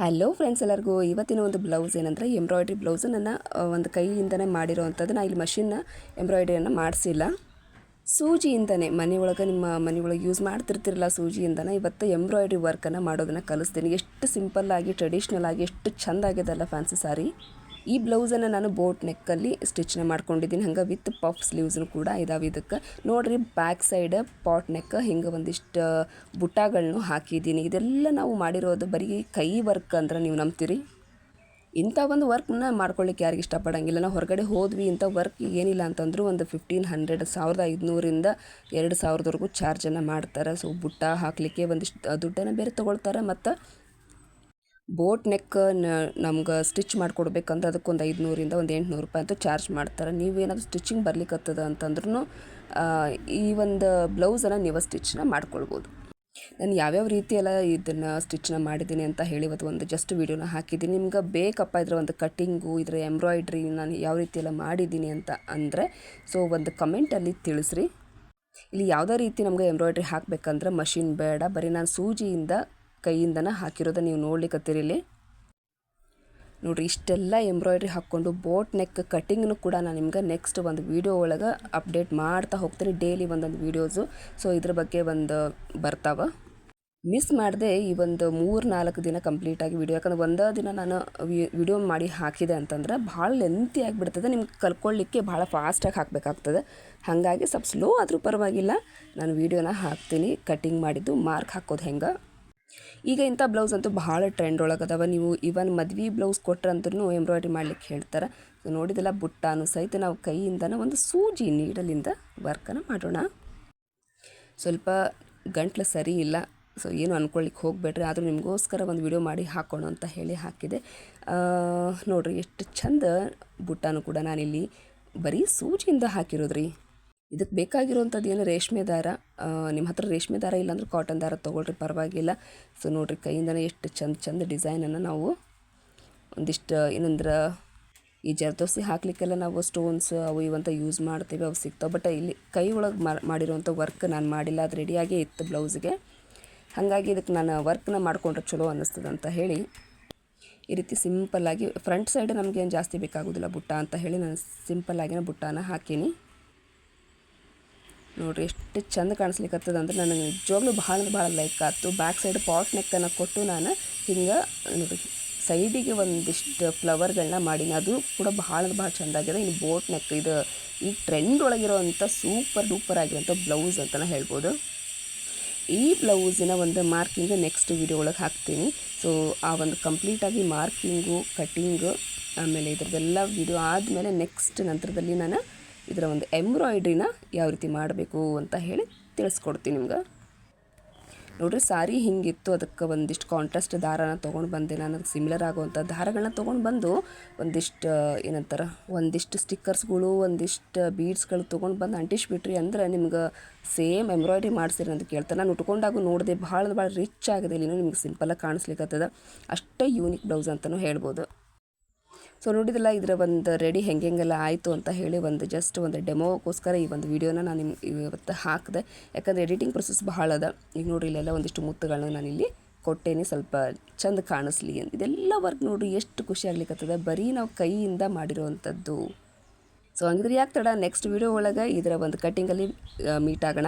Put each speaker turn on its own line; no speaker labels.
Hello friends ಎಲ್ಲರಿಗೂ, ಇವತ್ತಿನ ಒಂದು ಬ್ಲೌಸ್ ಏನಂದರೆ ಎಂಬ್ರಾಯ್ಡ್ರಿ ಬ್ಲೌಸ್ ನನ್ನ ಒಂದು ಕೈಯಿಂದನೇ ಮಾಡಿರೋವಂಥದ್ದು. ನಾನು ಇಲ್ಲಿ ಮಷಿನ್ನ ಎಂಬ್ರಾಯ್ಡ್ರಿಯನ್ನು ಮಾಡಿಸಿಲ್ಲ. ಸೂಜಿಯಿಂದನೇ ಮನೆಯೊಳಗೆ ನಿಮ್ಮ ಮನೆಯೊಳಗೆ ಯೂಸ್ ಮಾಡ್ತಿರ್ತಿರಲ್ಲ ಸೂಜಿಯಿಂದನೇ, ಇವತ್ತು ಎಂಬ್ರಾಯ್ಡ್ರಿ ವರ್ಕನ್ನು ಮಾಡೋದನ್ನು ಕಲಿಸ್ತೀನಿ. ಎಷ್ಟು ಸಿಂಪಲ್ಲಾಗಿ ಟ್ರೆಡಿಷ್ನಲ್ ಆಗಿ, ಎಷ್ಟು ಚೆಂದಾಗಿದೆ ಅಲ್ಲ ಫ್ಯಾನ್ಸಿ ಸಾರಿ ಈ ಬ್ಲೌಸನ್ನು ನಾನು ಬೋಟ್ ನೆಕ್ಕಲ್ಲಿ ಸ್ಟಿಚ್ನ ಮಾಡ್ಕೊಂಡಿದ್ದೀನಿ. ಹಂಗೆ ವಿತ್ ಪಫ್ ಸ್ಲೀವ್ಸ್ನು ಕೂಡ ಇದಾವೆ ಇದಕ್ಕೆ. ನೋಡಿರಿ, ಬ್ಯಾಕ್ ಸೈಡ್ ಪಾಟ್ ನೆಕ್, ಹಿಂಗೆ ಒಂದಿಷ್ಟು ಬುಟ್ಟಾಗಳನ್ನು ಹಾಕಿದ್ದೀನಿ. ಇದೆಲ್ಲ ನಾವು ಮಾಡಿರೋದು ಬರೀ ಕೈ ವರ್ಕ್ ಅಂದ್ರೆ ನೀವು ನಂಬ್ತೀರಿ? ಇಂಥ ಒಂದು ವರ್ಕ್ನ ಮಾಡ್ಕೊಳ್ಳಿಕ್ಕೆ ಯಾರಿಗೆ ಇಷ್ಟಪಡೋಂಗಿಲ್ಲ. ನಾವು ಹೊರಗಡೆ ಹೋದ್ವಿ, ಇಂಥ ವರ್ಕ್ ಏನಿಲ್ಲ ಅಂತಂದರೂ ಒಂದು ಫಿಫ್ಟೀನ್ ಹಂಡ್ರೆಡ್ ಸಾವಿರದ ಐದುನೂರಿಂದ ಎರಡು ಸಾವಿರದವರೆಗೂ ಚಾರ್ಜನ್ನು ಮಾಡ್ತಾರೆ. ಸೊ ಬುಟ್ಟ ಹಾಕಲಿಕ್ಕೆ ಒಂದಿಷ್ಟು ದುಡ್ಡನ್ನು ಬೇರೆ ತೊಗೊಳ್ತಾರೆ. ಮತ್ತು ಬೋಟ್ ನೆಕ್ ನಮ್ಗೆ ಸ್ಟಿಚ್ ಮಾಡಿಕೊಡ್ಬೇಕಂದ್ರೆ ಅದಕ್ಕೊಂದು ಐದುನೂರಿಂದ ಒಂದು ಎಂಟುನೂರು ರೂಪಾಯಿ ಅಂತೂ ಚಾರ್ಜ್ ಮಾಡ್ತಾರೆ. ನೀವೇನಾದರೂ ಸ್ಟಿಚಿಂಗ್ ಬರ್ಲಿಕ್ಕತ್ತದ ಅಂತಂದ್ರೂ ಈ ಒಂದು ಬ್ಲೌಸನ್ನು ನೀವು ಸ್ಟಿಚ್ನ ಮಾಡ್ಕೊಳ್ಬೋದು. ನಾನು ಯಾವ್ಯಾವ ರೀತಿಯೆಲ್ಲ ಇದನ್ನು ಸ್ಟಿಚ್ನ ಮಾಡಿದ್ದೀನಿ ಅಂತ ಹೇಳಿ ಇವತ್ತು ಒಂದು ಜಸ್ಟ್ ವೀಡಿಯೋನ ಹಾಕಿದ್ದೀನಿ. ನಿಮ್ಗೆ ಬೇಕಪ್ಪ ಇದರ ಒಂದು ಕಟ್ಟಿಂಗು, ಇದ್ರ ಎಂಬ್ರಾಯ್ಡ್ರಿ ನಾನು ಯಾವ ರೀತಿ ಎಲ್ಲ ಮಾಡಿದ್ದೀನಿ ಅಂತ ಅಂದರೆ, ಸೊ ಒಂದು ಕಮೆಂಟಲ್ಲಿ ತಿಳಿಸ್ರಿ. ಇಲ್ಲಿ ಯಾವುದೇ ರೀತಿ ನಮಗೆ ಎಂಬ್ರಾಯ್ಡ್ರಿ ಹಾಕಬೇಕಂದ್ರೆ ಮಷಿನ್ ಬೇಡ, ಬರೀ ನಾನು ಸೂಜಿಯಿಂದ ಕೈಯಿಂದನೇ ಹಾಕಿರೋದು ನೀವು ನೋಡ್ಲಿಕ್ಕತ್ತೀರಿ ನೋಡ್ರಿ, ಇಷ್ಟೆಲ್ಲ ಎಂಬ್ರಾಯ್ಡ್ರಿ ಹಾಕ್ಕೊಂಡು ಬೋಟ್ ನೆಕ್ ಕಟಿಂಗ್ನು ಕೂಡ ನಾನು ನಿಮ್ಗೆ ನೆಕ್ಸ್ಟ್ ಒಂದು ವೀಡಿಯೋ ಒಳಗೆ ಅಪ್ಡೇಟ್ ಮಾಡ್ತಾ ಹೋಗ್ತೀನಿ ಡೈಲಿ ಒಂದೊಂದು ವೀಡಿಯೋಸು ಸೊ ಇದ್ರ ಬಗ್ಗೆ ಒಂದು ಬರ್ತಾವ. ಮಿಸ್ ಮಾಡದೆ ಈ ಒಂದು ಮೂರು ನಾಲ್ಕು ದಿನ ಕಂಪ್ಲೀಟಾಗಿ ವಿಡಿಯೋ ಯಾಕಂದ್ರೆ ಒಂದೇ ದಿನ ನಾನು ವಿಡಿಯೋ ಮಾಡಿ ಹಾಕಿದೆ ಅಂತಂದ್ರೆ ಭಾಳ ಲೆಂತಿ ಆಗಿಬಿಡ್ತದೆ. ನಿಮ್ಗೆ ಕಲ್ಕೊಳ್ಳಿಕ್ಕೆ ಭಾಳ ಫಾಸ್ಟಾಗಿ ಹಾಕಬೇಕಾಗ್ತದೆ. ಹಾಗಾಗಿ ಸ್ವಲ್ಪ ಸ್ಲೋ ಆದರೂ ಪರವಾಗಿಲ್ಲ. ನಾನು ವೀಡಿಯೋನ ಹಾಕ್ತೀನಿ ಕಟ್ಟಿಂಗ್ ಮಾಡಿದ್ದು ಮಾರ್ಕ್ ಹಾಕೋದು ಹೆಂಗೆ? ಈಗ ಇಂಥ ಬ್ಲೌಸ್ ಅಂತೂ ಭಾಳ ಟ್ರೆಂಡ್ ಒಳಗದವ ನೀವು ಇವನ್ ಮದ್ವೆ ಬ್ಲೌಸ್ ಕೊಟ್ರಂದ್ರೂ ಎಂಬ್ರಾಯ್ಡ್ರಿ ಮಾಡ್ಲಿಕ್ಕೆ ಹೇಳ್ತಾರೆ. ಸೊ ನೋಡಿದೆಲ್ಲ ಬುಟ್ಟಾನು ಸಹಿತ ನಾವು ಕೈಯಿಂದನೇ ಒಂದು ಸೂಜಿ ನೀಡಲಿಂದ ವರ್ಕನ್ನು ಮಾಡೋಣ. ಸ್ವಲ್ಪ ಗಂಟ್ಲು ಸರಿ ಇಲ್ಲ. ಸೊ ಏನು ಅಂದ್ಕೊಳ್ಳಿಕ್ಕೆ ಹೋಗಬೇಡ್ರಿ. ಆದರೂ ನಿಮಗೋಸ್ಕರ ಒಂದು ವಿಡಿಯೋ ಮಾಡಿ ಹಾಕೋಣ ಅಂತ ಹೇಳಿ ಹಾಕಿದೆ. ನೋಡಿರಿ, ಎಷ್ಟು ಚಂದ ಬುಟ್ಟಾನು ಕೂಡ ನಾನಿಲ್ಲಿ ಬರೀ ಸೂಜಿಯಿಂದ ಹಾಕಿರೋದು ರೀ ಇದಕ್ಕೆ ಬೇಕಾಗಿರುವಂಥದ್ದು ಏನು ರೇಷ್ಮೆ ದಾರ? ನಿಮ್ಮ ಹತ್ರ ರೇಷ್ಮೆ ದಾರ ಇಲ್ಲಾಂದ್ರೆ ಕಾಟನ್ ದಾರ ತೊಗೊಳ್ರಿ, ಪರವಾಗಿಲ್ಲ. ಸೊ ನೋಡಿರಿ, ಕೈಯಿಂದನೇ ಎಷ್ಟು ಚಂದ ಚಂದ ಡಿಸೈನನ್ನು ನಾವು ಒಂದಿಷ್ಟು ಏನಂದ್ರೆ ಈ ಜರ್ದೋಸಿ ಹಾಕ್ಲಿಕ್ಕೆಲ್ಲ ನಾವು ಸ್ಟೋನ್ಸ್ ಅವು ಇವಂತ ಯೂಸ್ ಮಾಡ್ತೀವಿ, ಅವು ಸಿಗ್ತಾವೆ. ಬಟ್ ಇಲ್ಲಿ ಕೈ ಒಳಗೆ ಮಾಡಿರುವಂಥ ವರ್ಕ್ ನಾನು ಮಾಡಿಲ್ಲ, ಅದು ರೆಡಿಯಾಗೇ ಇತ್ತು ಬ್ಲೌಸ್ಗೆ ಹಾಗಾಗಿ ಇದಕ್ಕೆ ನಾನು ವರ್ಕ್ನ ಮಾಡಿಕೊಂಡ್ರೆ ಚಲೋ ಅನ್ನಿಸ್ತದೆ ಅಂತ ಹೇಳಿ ಈ ರೀತಿ ಸಿಂಪಲ್ಲಾಗಿ ಫ್ರಂಟ್ ಸೈಡ್ ನಮಗೇನು ಜಾಸ್ತಿ ಬೇಕಾಗೋದಿಲ್ಲ ಬುಟ್ಟ ಅಂತ ಹೇಳಿ ನಾನು ಸಿಂಪಲ್ಲಾಗಿನ ಬುಟ್ಟಾನ ಹಾಕೀನಿ. ನೋಡ್ರಿ ಎಷ್ಟು ಚಂದ ಕಾಣಿಸ್ಲಿಕ್ಕತ್ತದ ಅಂದ್ರೆ ನನಗೆ ನಿಜವಾಗ್ಲೂ ಭಾಳ ಭಾಳ ಲೈಕ್ ಆಯ್ತು. ಬ್ಯಾಕ್ ಸೈಡ್ ಪಾಟ್ ನೆಕ್ಕನ್ನು ಕೊಟ್ಟು ನಾನು ಹಿಂಗೆ ನೋಡ್ರಿ ಸೈಡಿಗೆ ಒಂದಿಷ್ಟು ಫ್ಲವರ್ಗಳನ್ನ ಮಾಡೀನಿ. ಅದು ಕೂಡ ಭಾಳ ಭಾಳ ಚಂದ ಆಗಿದೆ ಇನ್ನು ಬೋಟ್ ನೆಕ್ ಇದು ಈ ಟ್ರೆಂಡ್ ಒಳಗಿರೋವಂಥ ಸೂಪರ್ ಡೂಪರ್ ಆಗಿರೋಂಥ ಬ್ಲೌಸ್ ಅಂತಲೇ ಹೇಳ್ಬೋದು. ಈ ಬ್ಲೌಸಿನ ಒಂದು ಮಾರ್ಕಿಂಗ್ ನೆಕ್ಸ್ಟ್ ವಿಡಿಯೋ ಒಳಗೆ ಹಾಕ್ತೀನಿ. ಸೊ ಆ ಒಂದು ಕಂಪ್ಲೀಟಾಗಿ ಮಾರ್ಕಿಂಗು ಕಟ್ಟಿಂಗು ಆಮೇಲೆ ಇದ್ರದ್ದೆಲ್ಲ ವಿಡಿಯೋ ಆದಮೇಲೆ ನೆಕ್ಸ್ಟ್ ನಂತರದಲ್ಲಿ ನಾನು ಇದರ ಒಂದು ಎಂಬ್ರಾಯ್ಡ್ರಿನ ಯಾವ ರೀತಿ ಮಾಡಬೇಕು ಅಂತ ಹೇಳಿ ತಿಳಿಸ್ಕೊಡ್ತೀನಿ ನಿಮ್ಗೆ. ನೋಡಿರಿ, ಸಾರಿ ಹಿಂಗಿತ್ತು, ಅದಕ್ಕೆ ಒಂದಿಷ್ಟು ಕಾಂಟ್ರಾಸ್ಟ್ ದಾರನ ತೊಗೊಂಡು ಬಂದೆ. ನಾನು ಅದಕ್ಕೆ ಸಿಮಿಲರ್ ಆಗುವಂಥ ದಾರಗಳನ್ನ ತೊಗೊಂಡು ಬಂದು ಒಂದಿಷ್ಟು ಏನಂತಾರೆ, ಒಂದಿಷ್ಟು ಸ್ಟಿಕ್ಕರ್ಸ್ಗಳು ಒಂದಿಷ್ಟು ಬೀಡ್ಸ್ಗಳು ತೊಗೊಂಡು ಬಂದು ಅಂಟಿಸ್ಬಿಟ್ರಿ ಅಂದ್ರೆ ನಿಮ್ಗೆ ಸೇಮ್ ಎಂಬ್ರಾಯ್ಡ್ರಿ ಮಾಡಿಸಿರಿ ಅಂತ ಕೇಳ್ತಾರೆ. ನಾನು ಉಟ್ಕೊಂಡಾಗೂ ನೋಡಿದೆ, ಭಾಳ ಭಾಳ ರಿಚ್ ಆಗಿದೆ. ಇಲ್ಲಿ ನಿಮ್ಗೆ ಸಿಂಪಲಾಗಿ ಕಾಣಿಸ್ಲಿಕ್ಕತ್ತದ ಅಷ್ಟೇ ಯೂನಿಕ್ ಬ್ಲೌಸ್ ಅಂತಲೂ ಹೇಳ್ಬೋದು. ಸೊ ನೋಡಿದಲ್ಲ ಇದರ ಒಂದು ರೆಡಿ ಹೆಂಗೆ ಹೆಂಗೆಲ್ಲ ಆಯಿತು ಅಂತ ಹೇಳಿ ಒಂದು ಜಸ್ಟ್ ಒಂದು ಡೆಮೋಗೋಸ್ಕರ ಈ ಒಂದು ವಿಡಿಯೋನ ನಾನು ನಿಮ್ಮ ಇವತ್ತು ಹಾಕಿದೆ. ಯಾಕಂದರೆ ಎಡಿಟಿಂಗ್ ಪ್ರೊಸೆಸ್ ಬಹಳ ಅದ. ಈಗ ನೋಡಿ ಇಲ್ಲೆಲ್ಲ ಒಂದಿಷ್ಟು ಮುತ್ತುಗಳನ್ನ ನಾನಿಲ್ಲಿ ಕೊಟ್ಟೇನಿ. ಸ್ವಲ್ಪ ಚಂದ ಕಾಣಿಸ್ಲಿ ಅಂತ. ಇದೆಲ್ಲ ವರ್ಕ್ ನೋಡಿ ಎಷ್ಟು ಖುಷಿ ಆಗ್ಲಿಕ್ಕತ್ತದ ಬರೀ ನಾವು ಕೈಯಿಂದ ಮಾಡಿರೋವಂಥದ್ದು ಸೊ ಹಂಗಿದ್ರೆ ಯಾಕೆ ತಡ? ನೆಕ್ಸ್ಟ್ ವಿಡಿಯೋ ಒಳಗೆ ಇದರ ಒಂದು ಕಟ್ಟಿಂಗಲ್ಲಿ ಮೀಟ್ ಆಗೋಣ.